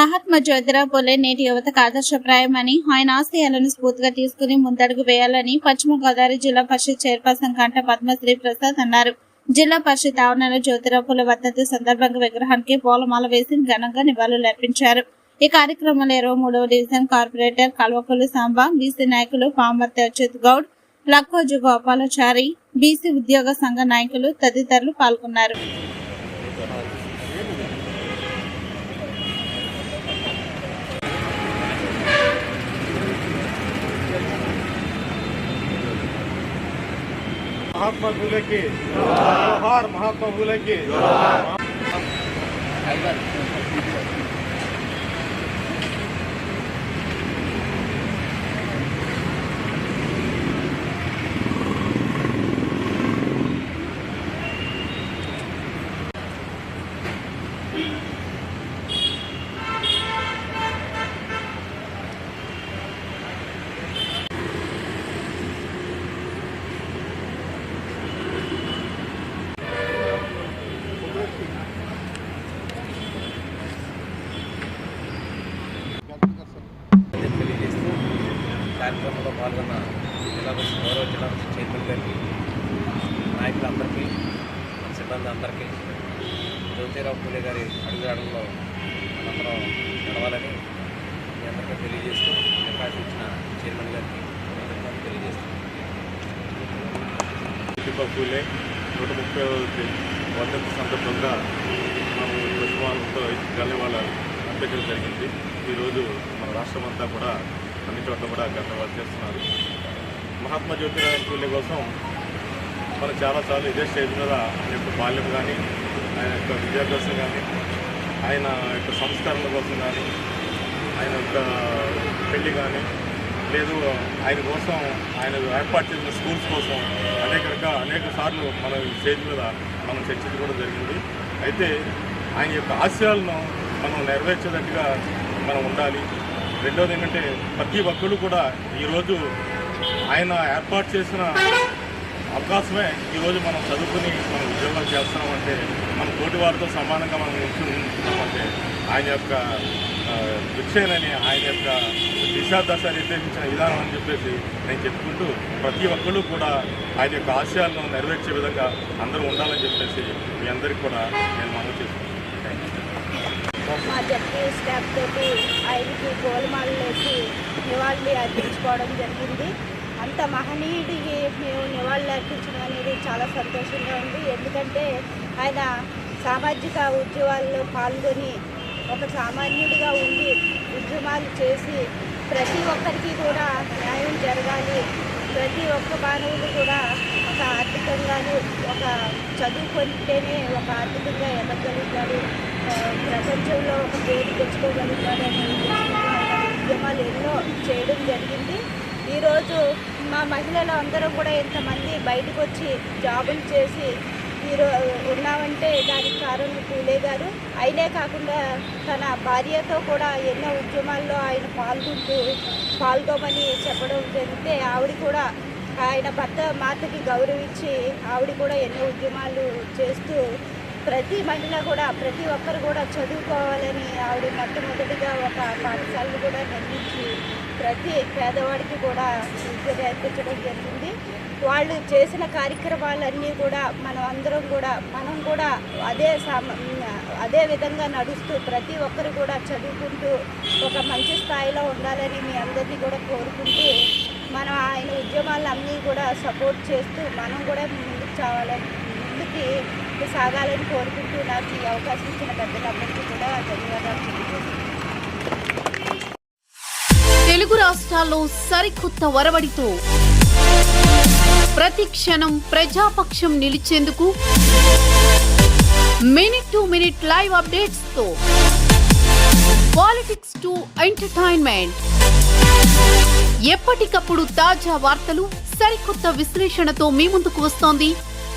మహాత్మా జ్యోతిరావు పూలే నేటి యువతకు ఆదర్శప్రాయమని ఆయన ఆశయాలను స్ఫూర్తిగా తీసుకుని ముందడుగు వేయాలని పశ్చిమ గోదావరి జిల్లా పరిషత్ చైర్పర్సన్ కంట పద్మశ్రీ ప్రసాద్ అన్నారు. జిల్లా పరిషత్ ఆవరణలో జ్యోతిరావు పూలే వర్ధంతి సందర్భంగా విగ్రహానికి పూలమాల వేసి ఘనంగా నివాళులర్పించారు ఈ కార్యక్రమంలో ఇరవై మూడవ division corporator Kalvakulu Samba BC నాయకులు పామర్తి అచ్యుత్ గౌడ్ లక్కోజు గోపాలాచారి బీసీ ఉద్యోగ సంఘ నాయకులు తదితరులు పాల్గొన్నారు. महात्मा फूले की जोहार महात्मा फूले की Thank you. కార్యక్రమంలో పాల్గొన్న జిల్లా పరిషత్ గౌరవ జిల్లా పరిషత్ చైర్మన్ గారికి నాయకులందరికీ మన సిబ్బంది అందరికీ జ్యోతిరావు పూలే గారి అడుగుజాడల్లో మనందరం నడవాలని మీ అందరికీ తెలియజేస్తూ అవకాశం ఇచ్చిన చైర్మన్ గారికి అందరికీ పూలే నూట ముప్పై వర్ధంతి సందర్భంగా మనం పుష్పాలతో గల్లి వాళ్ళ అంత్యక్రియ జరిగింది. ఈరోజు మన రాష్ట్రం అంతా కూడా అన్ని చోట్ల కూడా గంటవాళ్ళు చేస్తున్నారు. మహాత్మా జ్యోతిరావు ఫూలే కోసం మనం చాలాసార్లు ఇదే స్టేజ్ మీద ఆయన యొక్క బాల్యం కానీ ఆయన యొక్క విద్యాభ్యాసం కానీ ఆయన యొక్క సంస్కరణ కోసం కానీ ఆయన యొక్క పెళ్ళి కానీ లేదు ఆయన కోసం ఆయన ఏర్పాటు చేసిన స్కూల్స్ కోసం అనేక రకాల అనేక సార్లు మన స్టేజ్ మీద మనం చర్చించుకోవడం జరిగింది. అయితే ఆయన యొక్క ఆశయాలను మనం నెరవేర్చేటట్టుగా మనం ఉండాలి. రెండోది ఏంటంటే ప్రతి ఒక్కరు కూడా ఈరోజు ఆయన ఏర్పాటు చేసిన అవకాశమే ఈరోజు మనం చదువుకుని మనం ఉద్యోగాలు చేస్తున్నామంటే మన తోటి వారితో సమానంగా మనం ఉంటున్నామంటే ఆయన యొక్క ఆ, ఆయన యొక్క దిశాదశ నిర్దేశించిన విధానం అని చెప్పేసి నేను చెప్పుకుంటూ ప్రతి ఒక్కరు కూడా ఆయన యొక్క ఆశయాలను నెరవేర్చే విధంగా అందరూ ఉండాలని చెప్పేసి మీ అందరికీ కూడా నేను మనం చేసుకుంటాను మా జడ్పీ స్టాఫ్ తోటి ఆయనకి గోలమాలు నివాళులు అర్పించుకోవడం జరిగింది. అంత మహనీయుడికి మేము నివాళులు అర్పించడం అనేది చాలా సంతోషంగా ఉంది. ఎందుకంటే ఆయన సామాజిక ఉద్యమాల్లో పాల్గొని ఒక సామాన్యుడిగా ఉండి ఉద్యమాలు చేసి ప్రతి ఒక్కరికి కూడా న్యాయం జరగాలి. ప్రతి ఒక్క మానవుడు కూడా ఒక ఆర్థికంగాను ఒక చదువుకుంటేనే ఒక ఆర్థికంగా ఎదగలుగుతాడు ప్రపంచంలో ఒక పేరు తెచ్చుకోగలుగుతాడు ఉద్యమాలు ఎన్నో చేయడం జరిగింది. ఈరోజు మా మహిళలు అందరం కూడా ఇంతమంది బయటకు వచ్చి జాబులు చేసి ఈరో ఉన్నామంటే దానికి కారణం పూలే గారు. ఆయనే కాకుండా తన భార్యతో కూడా ఎన్నో ఉద్యమాల్లో ఆయన పాల్గొంటూ పాల్గొమని చెప్పడం జరిగితే ఆవిడ కూడా ఆయన భర్త మాతకి గౌరవించి ఆవిడ కూడా ఎన్నో ఉద్యమాలు చేస్తూ ప్రతి మహిళ కూడా ప్రతి ఒక్కరు కూడా చదువుకోవాలని ఆవిడ మొట్టమొదటిగా ఒక పాఠశాలను కూడా నిర్మించి ప్రతి పేదవాడికి కూడా విద్య నేర్పించడం జరిగింది. వాళ్ళు చేసిన కార్యక్రమాలన్నీ కూడా మనం అందరం కూడా మనం కూడా అదే సామ అదే విధంగా నడుస్తూ ప్రతి ఒక్కరు కూడా చదువుకుంటూ ఒక మంచి స్థాయిలో ఉండాలని మీ అందరినీ కూడా కోరుకుంటూ మనం ఆయన ఉద్యమాలన్నీ కూడా సపోర్ట్ చేస్తూ మనం కూడా ముందుకు చావాలని ముందుకి సాగాలని కోరుకుంటూ నాకు ఈ అవకాశం ఇచ్చిన పెద్దలందరికీ కూడా ధన్యవాదాలు తెలుగు రాష్ట్రాల్లో సరికొత్త వరవడితో ప్రతి క్షణం ప్రజాపక్షం నిలిచేందుకు మినిట్ టు మినిట్ లైవ్ అప్డేట్స్తో పాలిటిక్స్ టు ఎంటర్టైన్మెంట్ ఎప్పటికప్పుడు తాజా వార్తలు సరికొత్త విశ్లేషణతో మీ ముందుకు వస్తోంది